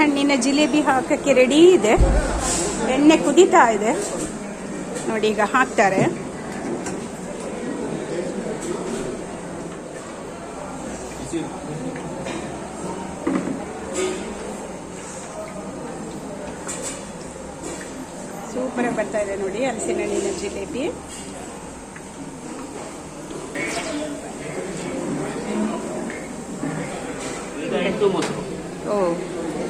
ಹಣ್ಣಿನ ಜಿಲೇಬಿ ಹಾಕಕ್ಕೆ ರೆಡಿ ಇದೆ. ಎಣ್ಣೆ ಕುದೀತಾ ಇದೆ. ನೋಡಿ ಈಗ ಹಾಕ್ತಾರೆ. ಸೂಪರ್ ಬರ್ತಾ ಇದೆ ನೋಡಿ ಹಲಸಿನ ಹಣ್ಣಿನ ಜಿಲೇಬಿ oh. ಓ.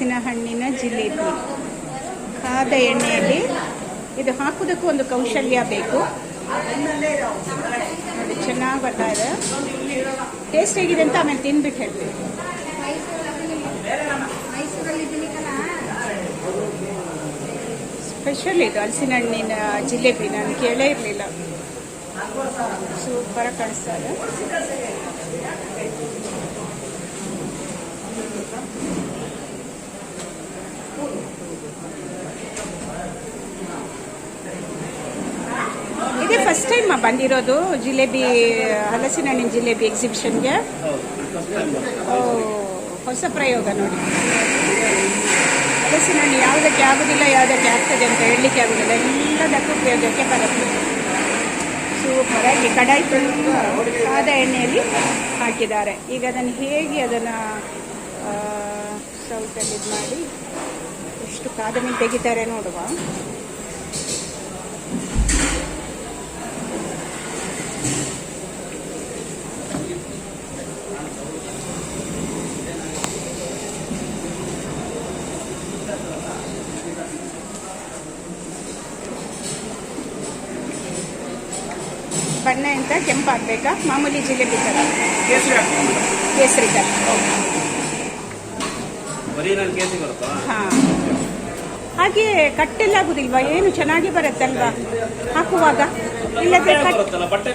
ಹಲಸಿನ ಹಣ್ಣಿನ ಜಿಲೇಬಿ. ಕಾದ ಎಣ್ಣೆಯಲ್ಲಿ ಇದು ಹಾಕೋದಕ್ಕೂ ಒಂದು ಕೌಶಲ್ಯ ಬೇಕು. ನೋಡಿ, ಚೆನ್ನಾಗಿ ಬರ್ತಾ ಇದೆ. ಟೇಸ್ಟ್ ಹೇಗಿದೆ ಅಂತ ಆಮೇಲೆ ತಿಂದ್ಬಿಟ್ಟು ಹೇಳ್ತೀವಿ ಸ್ಪೆಷಲ್ ಇದು ಹಲಸಿನ ಹಣ್ಣಿನ ಜಿಲೇಬಿ. ನಾನು ಕೇಳೇ ಇರಲಿಲ್ಲ. ಸೂಪರಾಗಿ ಕಾಣಿಸ್ತಾ ಇದೆ ಇದೇ ಟೈಮ್ ಬಂದಿರೋದು ಜಿಲೇಬಿ ಹಲಸಿನ ಹಣ್ಣಿನ ಜಿಲೇಬಿ ಎಕ್ಸಿಬಿಷನ್ಗೆ ಹೊಸ ಪ್ರಯೋಗ ನೋಡಿ. ಹಲಸಿನ ಹಣ್ಣು ಯಾವುದಕ್ಕೆ ಆಗೋದಿಲ್ಲ, ಯಾವುದಕ್ಕೆ ಆಗ್ತದೆ ಅಂತ ಹೇಳಲಿಕ್ಕೆ ಆಗೋದಿಲ್ಲ. ಎಲ್ಲದಕ್ಕೂ ಉಪಯೋಗಕ್ಕೆ ಬರುತ್ತೆ. ಸೂಪರಾಗಿ ಕಡಾಯಿ ಆದ ಎಣ್ಣೆಯಲ್ಲಿ ಹಾಕಿದ್ದಾರೆ. ಈಗ ಅದನ್ನು ಹೇಗೆ ಅದನ್ನು ಸೌಟಲ್ಲಿ ಇದು ಮಾಡಿ ಎಷ್ಟು ಕಾದ ತೆಗಿತಾರೆ ನೋಡುವ. ಬಣ್ಣ ಎಂತ ಕೆಂಪಾಗಬೇಕಾ? ಮಾಮೂಲಿ ಜಿಲೇಬಿ ತರ. ಕೇಸರಿ ಥರ ಹಾಂ. ಹಾಗೆ ಕಟ್ಟೆಲ್ಲ ಆಗುದಿಲ್ವಾ? ಏನು ಚೆನ್ನಾಗಿ ಬರುತ್ತೆ ಅಲ್ವಾ ಹಾಕುವಾಗ? ಇಲ್ಲದ್ರೆ ಬಟ್ಟೆ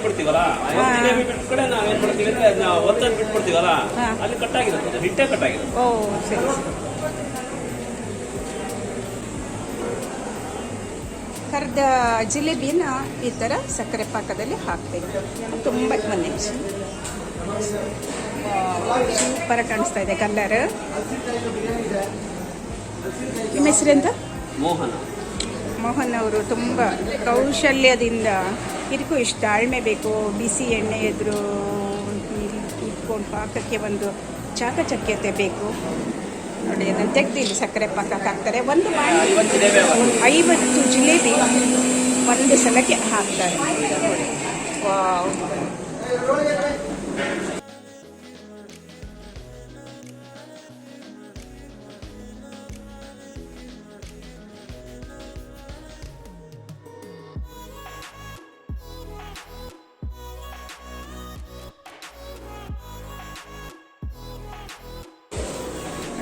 ಅಂದ್ರೆ ಒತ್ತನ್ನು. ಅಲ್ಲಿ ಕಟ್ಟಾಗಿರುತ್ತೆ ಹಿಟ್ಟೆ ಕಟ್ಟಾಗಿರುತ್ತೆ ಓ ಸರಿ. ಕರ್ದ ಜಿಲೇಬಿನ ಈ ಥರ ಸಕ್ಕರೆ ಪಾಕದಲ್ಲಿ ಹಾಕ್ಬೇಕು ತುಂಬ ನಿಮಿಷ ಸೂಪರ್ ಕಾಣಿಸ್ತಾ ಇದೆ ಕಲ್ಲರ್ ನಿಮ್ಮ ಹೆಸರೆಂತ ಮೋಹನ್. ಮೋಹನ್ ಅವರು ತುಂಬ ಕೌಶಲ್ಯದಿಂದ ಇದಕ್ಕೂ ಇಷ್ಟು. ತಾಳ್ಮೆ ಬೇಕು ಬಿಸಿ ಎಣ್ಣೆ ಎದುರು ಇಟ್ಕೊಂಡು ಪಾಕಕ್ಕೆ ಒಂದು ಚಾಕಚಕ್ಯತೆ ಬೇಕು. ನೋಡಿ ಅದನ್ನು ತೆಗೆದು ಇಲ್ಲಿ ಸಕ್ಕರೆ ಪಾಕಕ್ಕೆ ಹಾಕ್ತಾರೆ ಒಂದು. ಐವತ್ತು ಜಿಲೇಬಿ ಒಂದು ಸಲಕ್ಕೆ ಹಾಕ್ತಾರೆ ನೋಡಿ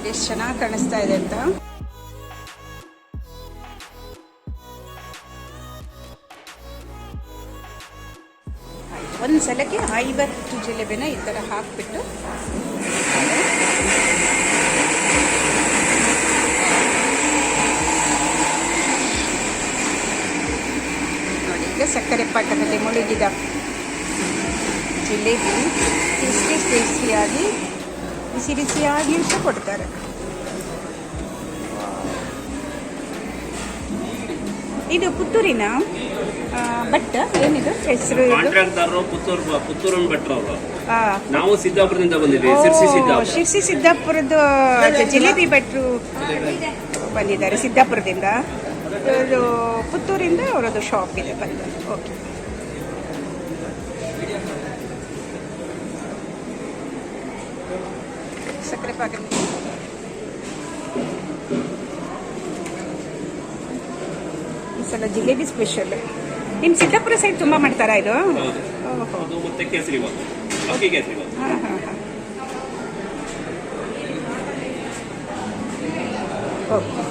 ಎಷ್ಟು ಚೆನ್ನಾಗಿ ಕಾಣಿಸ್ತಾ ಇದೆ ಅಂತ ಒಂದು ಸಲಕ್ಕೆ ಐವತ್ತು ಜಿಲೇಬಿನ ಈ ಥರ ಹಾಕ್ಬಿಟ್ಟು ನೋಡಿ, ಈಗ ಸಕ್ಕರೆ ಪಾಕದಲ್ಲಿ ಮುಳುಗಿದ ಜಿಲೇಬಿ ಟೇಸ್ಟಿ ಟೇಸ್ಟಿಯಾಗಿ ಬಿಸಿ ಬಿಸಿಯಾಗಿ ಸಹ ಕೊಡ್ತಾರೆ ಇದು ಪುತ್ತೂರಿನ ಭಟ್ ಏನಿದು? ಹೆಸರು ಕಾಂಟ್ರಾಕ್ಟರ್ ಪುತ್ತೂರು ಪುತ್ತೂರನ್ ಭಟ್ರು ಅವರು. ನಾವು ಸಿದ್ದಾಪುರದಿಂದ ಬಂದಿದ್ದೀವಿ ಓ, ಸಿರ್ಸಿ ಸಿದ್ದಾಪುರ. ಶಿರ್ಸಿ ಸಿದ್ದಾಪುರದ ಜಿಲೇಬಿ ಭಟ್ರು ಬಂದಿದ್ದಾರೆ ಸಿದ್ದಾಪುರದಿಂದ. ಇದು ಪುತ್ತೂರಿಂದ ಅವರದ್ದು ಶಾಪ್ ಇದೆ ಬಂದು. ಓಕೆ ಸಕ್ಕರೆ ಪಾಕ ಈ ಸಲ ಜಿಲೇಬಿ ಸ್ಪೆಷಲ್ ನಿಮ್ಮ ಸಿದ್ದಾಪುರ ಸೈಡ್ ತುಂಬ ಮಾಡ್ತಾರಾ ಇದು? ಮತ್ತೆ ಕೇಸರಿ ಅಕ್ಕಿ ಕೇಸರಿ ಹಾಂ ಹಾಂ ಹಾಂ. ಓಕೆ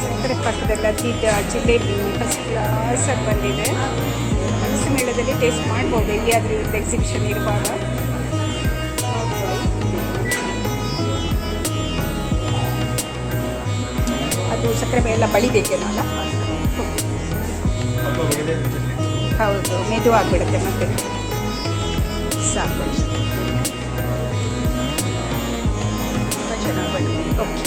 ಸಕ್ಕರೆ ಪಾಕದಲ್ಲ ಜಿಲೇಬಿ ಫಸ್ಟ್ ಕ್ಲಾಸಾಗಿ ಬಂದಿದೆ. ಮೇಳದಲ್ಲಿ ಟೇಸ್ಟ್ ಮಾಡ್ಬೋದು. ಎಲ್ಲಿಯಾದರೂ ಇರುತ್ತೆ ಎಕ್ಸಿಬಿಷನ್ ಇರುವಾಗ. ಅದು ಸಕ್ಕರೆ ಎಲ್ಲ ಬಳಿಬೇಕೇನೋ ಅಲ್ಲ ಹೌದು, ಮೆದು ಆಗಿಬಿಡುತ್ತೆ ಮತ್ತೆ. ಸಾಕು. ಚೆನ್ನಾಗಿ ಬಂದಿದೆ. ಓಕೆ